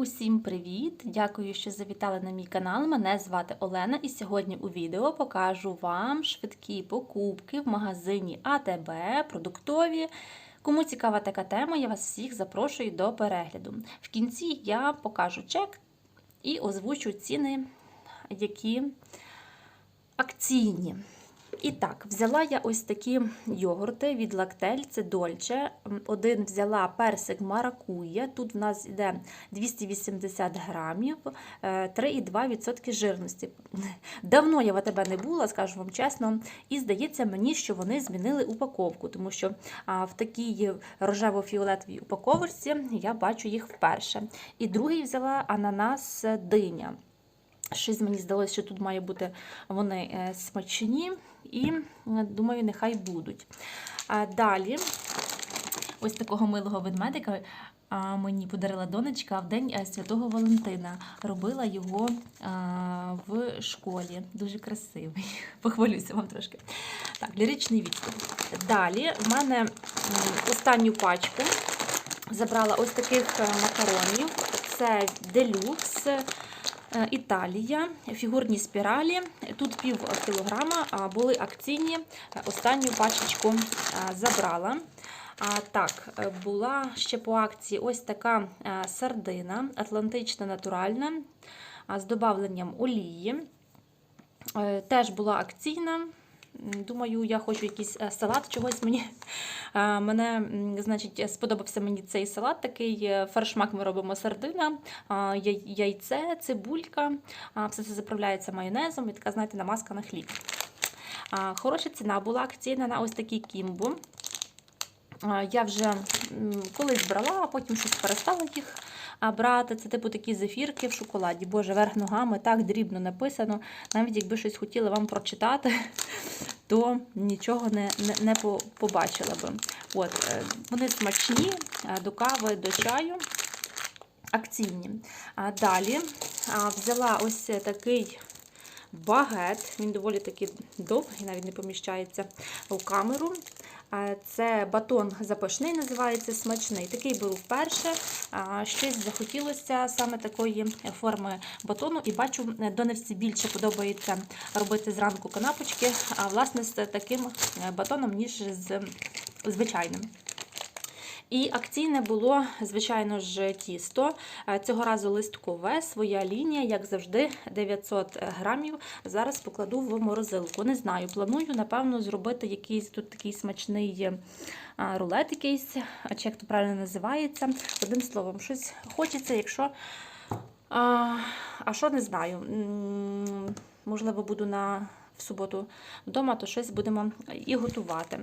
Усім привіт! Дякую, що завітали на мій канал. Мене звати Олена, і сьогодні у відео покажу вам швидкі покупки в магазині АТБ, продуктові. Кому цікава така тема, я вас всіх запрошую до перегляду. В кінці я покажу чек і озвучу ціни, які акційні. І так, взяла я ось такі йогурти від Лактель, це Дольче. Один взяла персик маракує. Тут в нас йде 280 грамів, е, 3,2% жирності. Давно я в АТБ не була, скажу вам чесно, і здається мені, що вони змінили упаковку, тому що в такій рожево-фіолетовій упаковці я бачу їх вперше. І другий взяла ананас диня. Щось мені здалося, що тут має бути вони е, смачні, і е, думаю, нехай будуть. Далі, ось такого милого ведмедика мені подарила донечка в день е, Святого Валентина. Робила його в школі. Дуже красивий. Похвалюся вам трошки. Так, ліричний відступ. Далі в мене останню пачку забрала ось таких макаронів. Це делюкс. Е, Італія, фігурні спіралі. Тут пів кілограма, були акційні. Останню пачечку забрала. А, так, е, була ще по акції ось така е, сардина, атлантична натуральна, з додавленням олії. Е, Теж була акційна. Думаю, я хочу якийсь е, салат чогось мені. е, Мене, значить, сподобався мені цей салат. Такий е, фаршмак ми робимо сардина, яйце, цибулька. Все це заправляється майонезом і така, знаєте, намазка на хліб. Хороша ціна була акційна на ось такий кімбо. Я вже колись брала, а потім щось перестала їх брати. Це типу такі зефірки в шоколаді. Боже, верх ногами так дрібно написано. Навіть якби щось хотіла вам прочитати, то нічого не, не, не побачила би. От, е, вони смачні е, до кави, до чаю. Акційні. А далі взяла ось такий багет. Він доволі таки довгий, навіть не поміщається у камеру. Це батон запашний, називається смачний. Такий беру вперше. Щось захотілося саме такої форми батону. І бачу, донечці більше подобається робити зранку канапочки, а власне з таким батоном, ніж з звичайним. І акційне було, звичайно ж, тісто. Е, Цього разу листкове, своя лінія, як завжди, 900 грамів. Зараз покладу в морозилку. Не знаю, планую, напевно, зробити якийсь тут такий смачний е, рулет, якийсь, чи як то правильно називається. Одним словом, щось хочеться, якщо. А, а що не знаю. Можливо, буду на в суботу вдома, то щось будемо і готувати.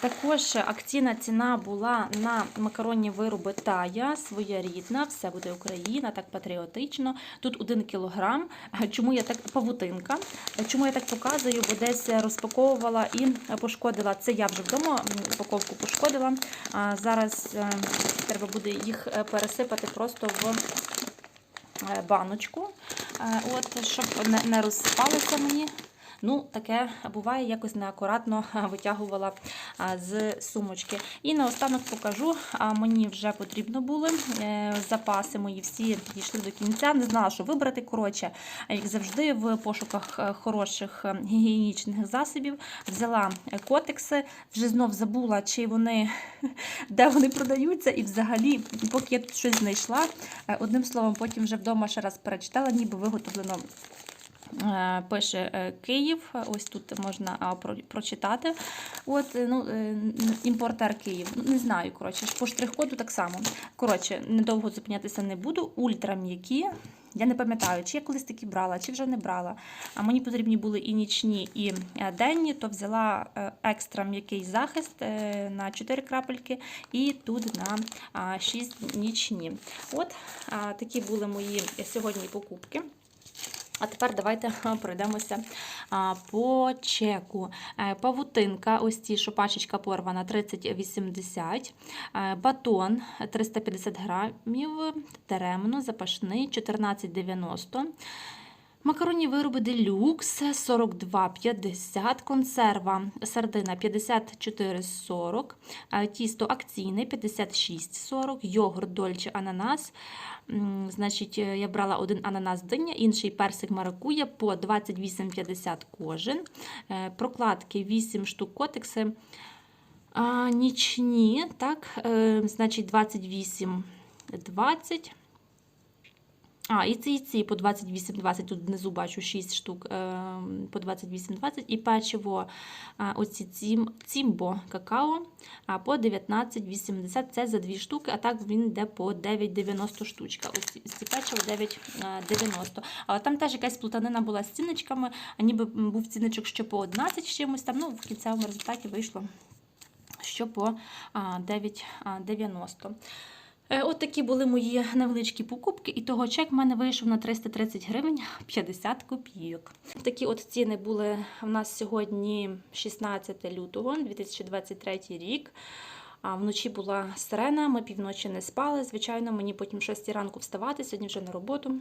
Також акційна ціна була на макаронні вироби Тая, своєрідна, все буде Україна, так патріотично. Тут 1 кілограм. Чому я так павутинка? Чому я так показую? Бо десь розпаковувала і пошкодила. Це я вже вдома упаковку пошкодила. Зараз е, треба буде їх е, пересипати просто в е, баночку, от, щоб не, не розсипалося мені. Ну, таке буває, якось неакуратно витягувала з сумочки. І наостанок покажу, мені вже потрібно були е, запаси мої всі підійшли до кінця. Не знала, що вибрати. Коротше, як завжди, в пошуках е, хороших е, гігієнічних засобів взяла котекси, вже знов забула, чи вони де вони продаються, і взагалі, поки я тут щось знайшла. Одним словом, потім вже вдома ще раз перечитала, ніби виготовлено. Е, Пише е, Київ, ось тут можна прочитати. От, е, ну, імпортер Київ. Ну, Не знаю, коротше, по штрих-коду так само. Коротше, недовго зупинятися не буду. Ультрам'які. Я не пам'ятаю, чи я колись такі брала, чи вже не брала. А мені потрібні були і нічні, і денні, то взяла екстра м'який захист на 4 крапельки, і тут на 6 нічні. От такі були мої сьогодні покупки. А тепер давайте пройдемося по чеку. Е, Павутинка, ось ці, що пачечка порвана, 30,80. Е, Батон 350 грамів, теремно, запашний, 14,90. Макаронні вироби делюкс 42,50, консерва сардина 54,40, тісто акційне 56,40, йогурт дольче ананас. Значить, е, я брала один ананас диня, інший персик маракуя по 28,50 кожен. Е, Прокладки 8 штук котекси. Нічні, так, е, значить 28,20. А, і ці, і ці по 28,20, тут внизу бачу 6 штук е, по 28,20. І печиво, оці цім, цімбо какао по 19,80. Це за 2 штуки, а так він йде по 9,90 штучка. Ось ці, печиво 9,90. А там теж якась плутанина була з ціночками, а ніби був ціночок ще по 11 чимось там. Ну, в кінцевому результаті вийшло що по а, 9,90. Е, От такі були мої невеличкі покупки, і того чек в мене вийшов на 330 гривень 50 копійок. Такі от ціни були в нас сьогодні 16 лютого 2023 рік. А вночі була сирена, ми півночі не спали. Звичайно, мені потім 6 ранку вставати, сьогодні вже на роботу.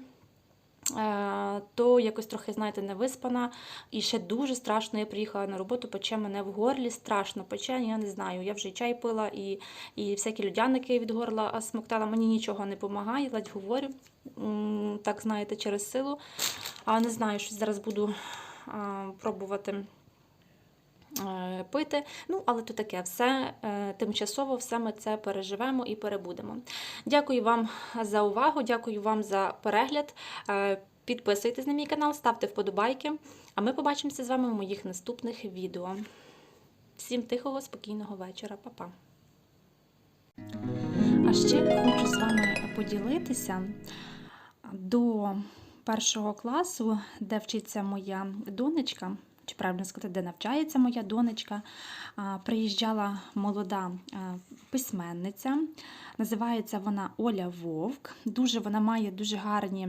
Е, То якось трохи, знаєте, не виспана. І ще дуже страшно. Я приїхала на роботу, пече мене в горлі, страшно пече, я не знаю. Я вже і чай пила, і, і всякі людяники від горла смоктала. Мені нічого не допомагає, ледь говорю. Так, знаєте, через силу. А не знаю, що зараз буду пробувати е, пити. Ну, але то таке, все е, тимчасово, все ми це переживемо і перебудемо. Дякую вам за увагу, дякую вам за перегляд. Підписуйтесь на мій канал, ставте вподобайки, а ми побачимося з вами в моїх наступних відео. Всім тихого, спокійного вечора, Па-па! А ще хочу з вами поділитися до першого класу, де вчиться моя донечка, чи правильно сказати, де навчається моя донечка, приїжджала молода письменниця. Називається вона Оля Вовк. Дуже вона має дуже гарні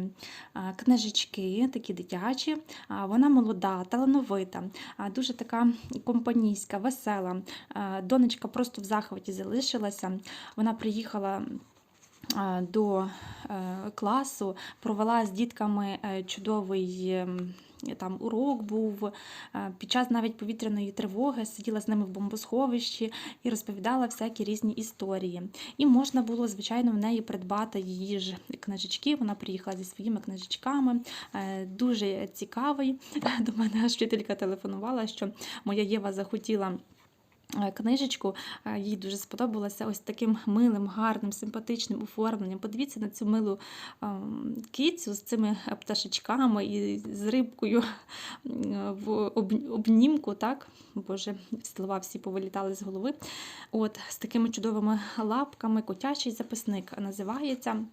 книжечки, такі дитячі. Вона молода, талановита, дуже така компанійська, весела. Донечка просто в захваті залишилася. Вона приїхала до е, класу, провела з дітками е, чудовий. Там урок був е, під час навіть повітряної тривоги, сиділа з ними в бомбосховищі і розповідала всякі різні історії. І можна було, звичайно, в неї придбати її ж книжечки. Вона приїхала зі своїми книжечками. Е, Дуже цікавий. До мене вчителька телефонувала, що моя Єва захотіла. Е, Книжечку Е, їй дуже сподобалося ось таким милим, гарним, симпатичним оформленням. Подивіться на цю милу ем, кицю з цими пташечками і з рибкою в обнімку, так? Боже, слова всі повилітали з голови. От, з такими чудовими лапками, котячий записник називається.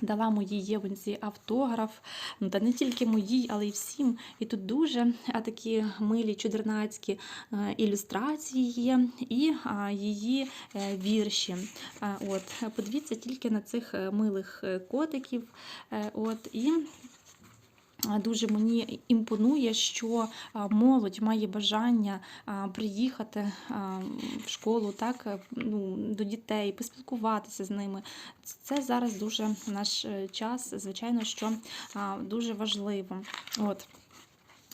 Дала моїй євинці автограф, ну та не тільки моїй, але й всім. І тут дуже такі милі чудернацькі е, ілюстрації є, і її е, вірші. От, подивіться тільки на цих е, милих котиків. От, і Дуже мені імпонує, що молодь має бажання приїхати в школу, так е, ну, до дітей, поспілкуватися з ними. Це зараз дуже наш е, час, звичайно, що дуже важливо. От.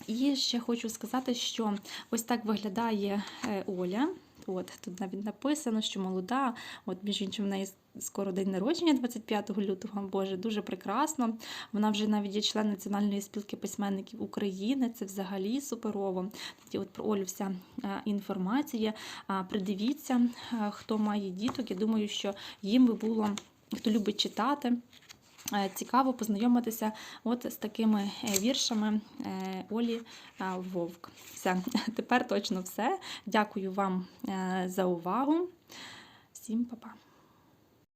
І ще хочу сказати, що ось так виглядає е, Оля. От тут навіть написано, що молода, от між іншим, в неї скоро день народження 25 лютого. Боже, дуже прекрасно. Вона вже навіть є член Національної спілки письменників України. Це взагалі суперово. Тоді от про Олю вся е, інформація. Придивіться, е, хто має діток. Я думаю, що їм би було, хто любить читати. Е, Цікаво познайомитися от з такими віршами Олі Вовк. Все, тепер точно все. Дякую вам за увагу. Всім па-па.